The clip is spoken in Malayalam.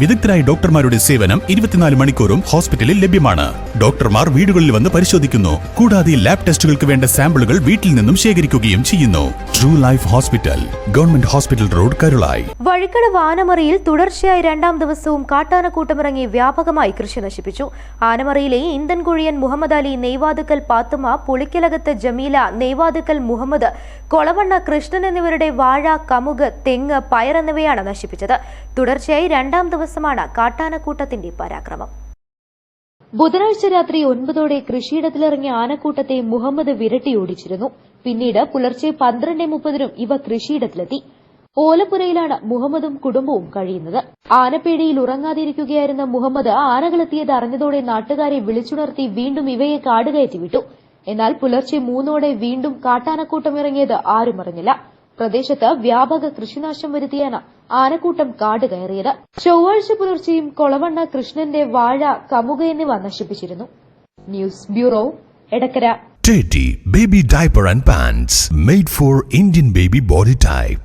വിദഗ്ധരായ ഡോക്ടർമാരുടെ സേവനം ഇരുപത്തിനാല് മണിക്കൂറും ഹോസ്പിറ്റലിൽ ലഭ്യമാണ്. ഡോക്ടർമാർ വീടുകളിൽ വന്ന് പരിശോധിക്കുന്നു. കൂടാതെ ലാബ് ടെസ്റ്റുകൾക്ക് വേണ്ട സാമ്പിളുകൾ വീട്ടിൽ നിന്നും ശേഖരിക്കുകയും ചെയ്യുന്നു. True life hospital government hospital road Karulai വഴിക്കട വാനമറിയിൽ തുടർച്ചയായി രണ്ടാം ദിവസവും കാട്ടാനക്കൂട്ടമിറങ്ങി വ്യാപകമായി കൃഷി നശിപ്പിച്ചു. ആനമറയിലെ കുഴിയൻ മുഹമ്മദ് അലി നെയ്വാതുക്കൽ പാത്തുമ പുളിക്കലകത്ത് ജമീല നെയ്വാതുക്കൽ മുഹമ്മദ് കൊളവണ്ണ കൃഷ്ണൻ എന്നിവരുടെ വാഴ കമുക് തെങ്ങ് പയർ എന്നിവയാണ് നശിപ്പിച്ചത്. തുടർച്ചയായി രണ്ടാം ദിവസമാണ് കാട്ടാനക്കൂട്ടത്തിന്റെ പരാക്രമം. ബുധനാഴ്ച രാത്രി ഒൻപതോടെ കൃഷിയിടത്തിലിറങ്ങിയ ആനക്കൂട്ടത്തെ മുഹമ്മദ് വിരട്ടിയോടിച്ചിരുന്നു പിന്നീട് പുലർച്ചെ പന്ത്രണ്ട് മുപ്പതിനും ഇവ കൃഷിയിടത്തിലെത്തി. ഓലപ്പുരയിലാണ് മുഹമ്മദും കുടുംബവും കഴിയുന്നത്. ആനപ്പേടിയിൽ ഉറങ്ങാതിരിക്കുകയായിരുന്ന മുഹമ്മദ് ആനകളെത്തിയത് അറിഞ്ഞതോടെ നാട്ടുകാരെ വിളിച്ചുണർത്തി വീണ്ടും ഇവയെ കാടുകയറ്റി വിട്ടു എന്നാൽ പുലർച്ചെ മൂന്നോടെ വീണ്ടും കാട്ടാനക്കൂട്ടം ഇറങ്ങിയത് ആരും അറിഞ്ഞില്ല പ്രദേശത്ത് വ്യാപക കൃഷിനാശം വരുത്തിയാണ് ആനക്കൂട്ടം കാട് കയറിയത്. ചൊവ്വാഴ്ച പുലർച്ചെയും കൊളവണ്ണ കൃഷ്ണന്റെ വാഴ കമുക എന്നിവ നശിപ്പിച്ചിരുന്നു. News bureau Edakkara. Baby Diaper and Pants made for Indian baby body type.